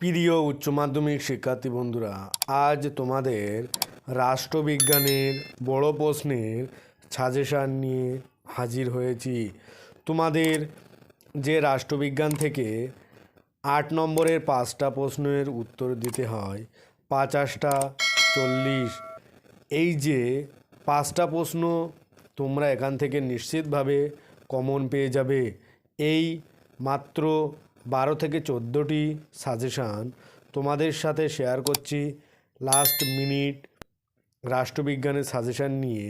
প্রিয় উচ্চ মাধ্যমিক শিক্ষার্থী বন্ধুরা, আজ তোমাদের রাষ্ট্রবিজ্ঞানের বড় প্রশ্নের সাজেশান নিয়ে হাজির হয়েছি। তোমাদের যে রাষ্ট্রবিজ্ঞান থেকে আট নম্বরের পাঁচটা প্রশ্নের উত্তর দিতে হয়, পাঁচাশটা, চল্লিশ, এই যে পাঁচটা প্রশ্ন তোমরা এখান থেকে নিশ্চিতভাবে কমন পেয়ে যাবে। এই মাত্র বারো থেকে চোদ্দোটি সাজেশান তোমাদের সাথে শেয়ার করছি। লাস্ট মিনিট রাষ্ট্রবিজ্ঞানের সাজেশান নিয়ে।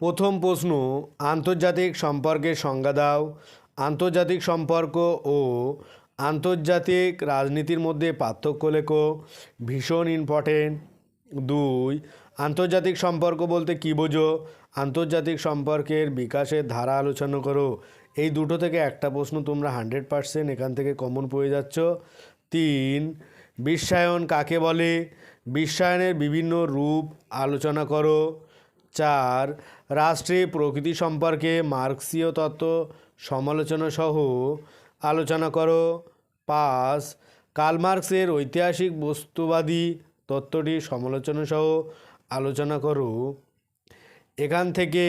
প্রথম প্রশ্ন, আন্তর্জাতিক সম্পর্কের সংজ্ঞা দাও। আন্তর্জাতিক সম্পর্ক ও আন্তর্জাতিক রাজনীতির মধ্যে পার্থক্য লেখো। ভীষণ ইম্পর্টেন্ট দুই, আন্তর্জাতিক সম্পর্ক বলতে কী বোঝো? আন্তর্জাতিক সম্পর্কের বিকাশের ধারা আলোচনা করো। এই দুটো থেকে একটা প্রশ্ন তোমরা হান্ড্রেড পারসেন্ট এখান থেকে কমন পেয়ে যাচ্ছ। তিন, বিশ্বায়ন কাকে বলে? বিশ্বায়নের বিভিন্ন রূপ আলোচনা করো। চার, রাষ্ট্রে প্রকৃতি সম্পর্কে মার্ক্সীয় তত্ত্ব সমালোচনা সহ আলোচনা করো। পাঁচ কালমার্কসের ঐতিহাসিক বস্তুবাদী তত্ত্বটি সমালোচনা সহ আলোচনা করো। এখান থেকে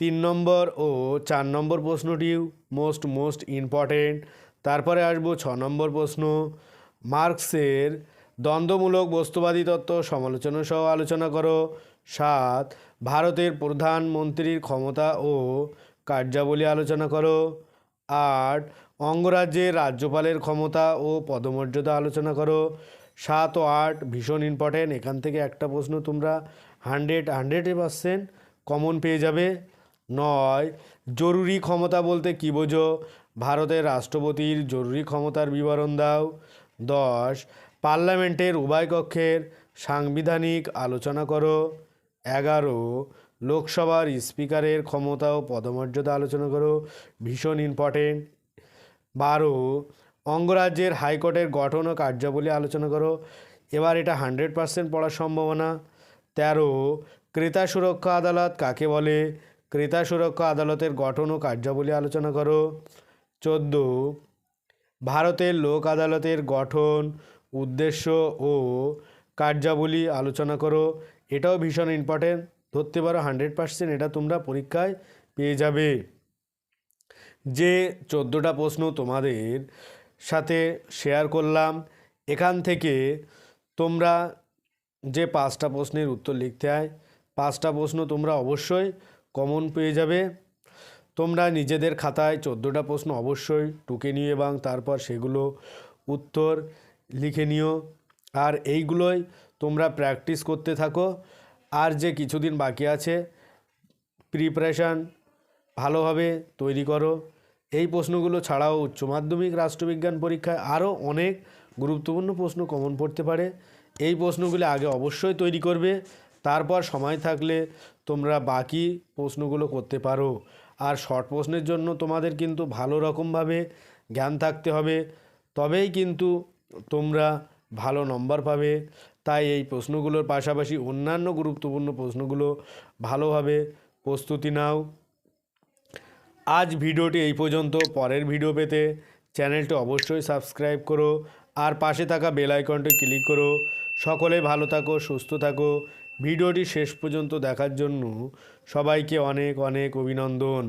তিন নম্বর ও চার নম্বর প্রশ্নটিও মোস্ট মোস্ট ইম্পর্টেন্ট তারপরে আসব ছ নম্বর প্রশ্ন। মার্কসের দ্বন্দ্বমূলক বস্তুবাদী তত্ত্ব সমালোচনা সহ আলোচনা করো। সাত, ভারতের প্রধানমন্ত্রীর ক্ষমতা ও কার্যাবলী আলোচনা করো। আট, অঙ্গরাজ্যের রাজ্যপালের ক্ষমতা ও পদমর্যাদা আলোচনা করো। সাত ও আট, ভীষণ ইম্পর্টেন্ট এখান থেকে একটা প্রশ্ন তোমরা হান্ড্রেড হান্ড্রেড পার্সেন্ট কমন পেয়ে যাবে। নয়, জরুরি ক্ষমতা বলতে কী বোঝো? ভারতের রাষ্ট্রপতির জরুরি ক্ষমতার বিবরণ দাও। দশ, পার্লামেন্টের উভয় কক্ষের সাংবিধানিক আলোচনা করো। এগারো, লোকসভার স্পিকারের ক্ষমতা ও পদমর্যাদা আলোচনা করো। ভীষণ ইম্পর্টেন্ট বারো, অঙ্গরাজ্যের হাইকোর্টের গঠন ও কার্যাবলী আলোচনা করো। এবার এটা হান্ড্রেড পার্সেন্ট পড়ার সম্ভাবনা। তেরো, ক্রেতা সুরক্ষা আদালত কাকে বলে? ক্রেতা সুরক্ষা আদালতের গঠন ও কার্যাবলী আলোচনা করো। চোদ্দ। ভারতের লোক আদালতের গঠন, উদ্দেশ্য ও কার্যাবলী আলোচনা করো। এটাও ভীষণ ইম্পর্টেন্ট ধরতে পারো হান্ড্রেড পার্সেন্ট এটা তোমরা পরীক্ষায় পেয়ে যাবে। যে চোদ্দোটা প্রশ্ন তোমাদের সাথে শেয়ার করলাম, এখান থেকে তোমরা যে পাঁচটা প্রশ্নের উত্তর লিখতে হয়, পাঁচটা প্রশ্ন তোমরা অবশ্যই কমন পেয়ে যাবে। তোমরা নিজেদের খাতায় চোদ্দোটা প্রশ্ন অবশ্যই টুকে নিও এবং তারপর সেগুলো উত্তর লিখে নিও। আর এইগুলোই তোমরা প্র্যাকটিস করতে থাকো। আর যে কিছুদিন বাকি আছে প্রিপারেশান ভালোভাবে তৈরি করো। এই প্রশ্নগুলো ছাড়াও উচ্চ মাধ্যমিক রাষ্ট্রবিজ্ঞান পরীক্ষায় আরও অনেক গুরুত্বপূর্ণ প্রশ্ন কমন পড়তে পারে। এই প্রশ্নগুলি আগে অবশ্যই তৈরি করবে। তারপর সময় থাকলে তোমরা বাকি প্রশ্নগুলো করতে পারো। আর শর্ট প্রশ্নের জন্য তোমাদের কিন্তু ভালো রকমভাবে জ্ঞান থাকতে হবে। তবেই কিন্তু তোমরা ভালো নম্বর পাবে। তাই এই প্রশ্নগুলোর পাশাপাশি অন্যান্য গুরুত্বপূর্ণ প্রশ্নগুলো ভালোভাবে প্রস্তুতি নাও। আজ ভিডিওটি এই পর্যন্ত। পরের ভিডিও পেতে চ্যানেলটি অবশ্যই সাবস্ক্রাইব করো। আর পাশে থাকা বেল আইকনটি ক্লিক করো। সকলে ভালো থাকো, সুস্থ থাকো। ভিডিওটি শেষ পর্যন্ত দেখার জন্য সবাইকে অনেক অনেক অভিনন্দন।